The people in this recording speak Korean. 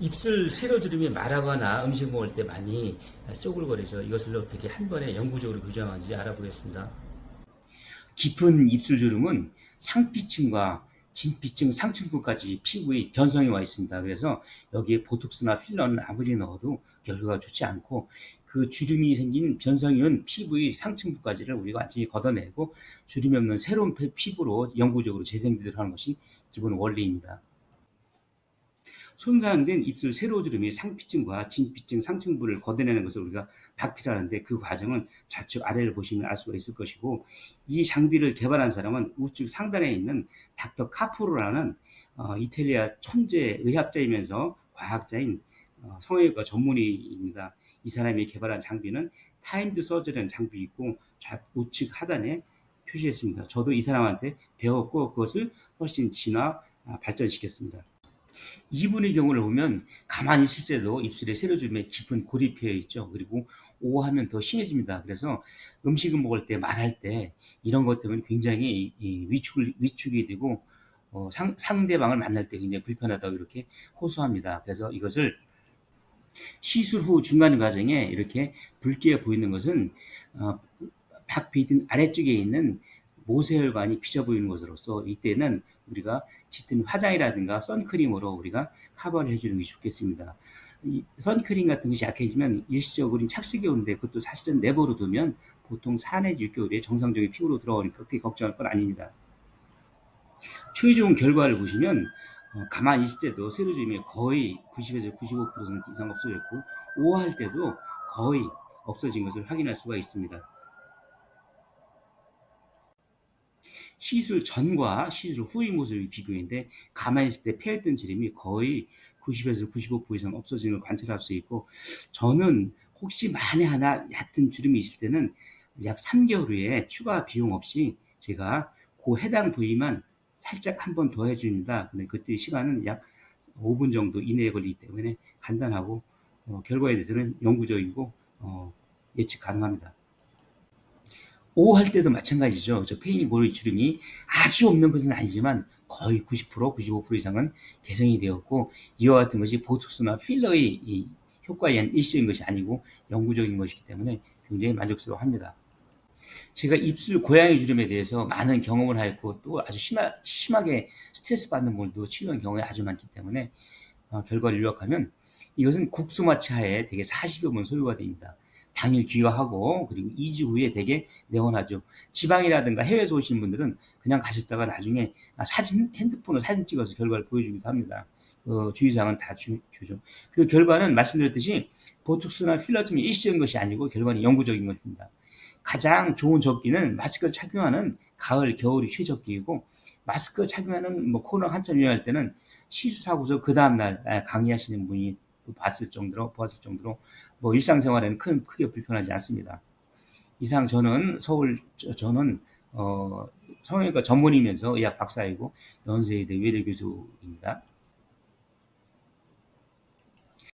입술 세로주름이 말하거나 음식 먹을 때 많이 쪼글거리죠. 이것을 어떻게 한 번에 영구적으로 교정하는지 알아보겠습니다. 깊은 입술 주름은 상피층과 진피층, 상층부까지 피부에 변성이 와 있습니다. 그래서 여기에 보톡스나 필러는 아무리 넣어도 결과가 좋지 않고 그 주름이 생긴 변성이 온 피부의 상층부까지를 우리가 완전히 걷어내고 주름이 없는 새로운 피- 피부로 영구적으로 재생되도록 하는 것이 기본 원리입니다. 손상된 입술 세로주름이 상피층과 진피층, 상층부를 걷어내는 것을 우리가 박피라는데 그 과정은 좌측 아래를 보시면 알 수가 있을 것이고 이 장비를 개발한 사람은 우측 상단에 있는 닥터 카프로라는 어, 이탈리아 천재 의학자이면서 과학자인 어, 성형외과 전문의입니다. 이 사람이 개발한 장비는 타임드 서저리라는 장비이고 좌, 우측 하단에 표시했습니다. 저도 이 사람한테 배웠고 그것을 훨씬 진화 아, 발전시켰습니다. 이분의 경우를 보면 가만히 있을 때도 입술에 세로주름에 깊은 피어 있죠. 그리고 오하면 더 심해집니다. 그래서 음식을 먹을 때 말할 때 이런 것 때문에 굉장히 이 위축을, 위축이 되고 어, 상, 상대방을 만날 때 굉장히 불편하다고 이렇게 호소합니다. 그래서 이것을 시술 후 중간 과정에 이렇게 붉게 보이는 것은 어, 박비든 아래쪽에 있는 모세혈관이 비쳐 보이는 것으로서 이때는 우리가 짙은 화장이라든가 선크림으로 우리가 커버를 해주는 게 좋겠습니다. 이 선크림 같은 것이 약해지면 일시적으로 착색이 오는데 그것도 사실은 내버려 두면 보통 4 내지 6개월에 정상적인 피부로 들어오니까 그렇게 걱정할 건 아닙니다. 최종 결과를 보시면 어, 가만히 있을 때도 세로주름이 거의 90에서 95% 이상 없어졌고 오할 때도 거의 없어진 것을 확인할 수가 있습니다. 시술 전과 시술 후의 모습이 비교인데 가만히 있을 때 폐했던 주름이 거의 90에서 95% 이상 없어지는 걸 관찰할 수 있고 저는 혹시 만에 하나 얕은 주름이 있을 때는 약 3개월 후에 추가 비용 없이 제가 그 해당 부위만 살짝 한 번 더 해줍니다. 근데 그때 시간은 약 5분 정도 이내에 걸리기 때문에 간단하고 어, 결과에 대해서는 영구적이고 어, 예측 가능합니다. O 할 때도 마찬가지죠. 저 페인이 모의 주름이 아주 없는 것은 아니지만 거의 90% 95% 이상은 개선이 되었고 이와 같은 것이 보톡스나 필러의 이 효과에 의한 일시적인 것이 아니고 영구적인 것이기 때문에 굉장히 만족스러워합니다. 제가 입술 고양이 주름에 대해서 많은 경험을 하였고 또 아주 심하, 심하게 스트레스 받는 분들도 치료한 경우가 아주 많기 때문에 어, 결과를 요약하면 이것은 국수마취 하에 되게 40여 번 소요가 됩니다. 당일 귀가하고 그리고 2주 후에 되게 내원하죠. 지방이라든가 해외에서 오신 분들은 그냥 가셨다가 나중에 아, 사진 핸드폰으로 사진 찍어서 결과를 보여주기도 합니다. 어, 주의사항은 다 주, 죠 그리고 결과는 말씀드렸듯이 보톡스나 필러쯤이 일시적인 것이 아니고 결과는 영구적인 것입니다. 가장 좋은 적기는 마스크를 착용하는 가을, 겨울이 최적기이고 마스크 착용하는 뭐 코로나 한참 유행할 때는 시술하고서 그 다음날 아, 강의하시는 분이 봤을 정도로 보았을 정도로 뭐 일상생활에는 큰 크게 불편하지 않습니다. 이상 저는 서울 저, 는 어, 성형외과 전문이면서 의학 박사이고 연세대 외대 교수입니다.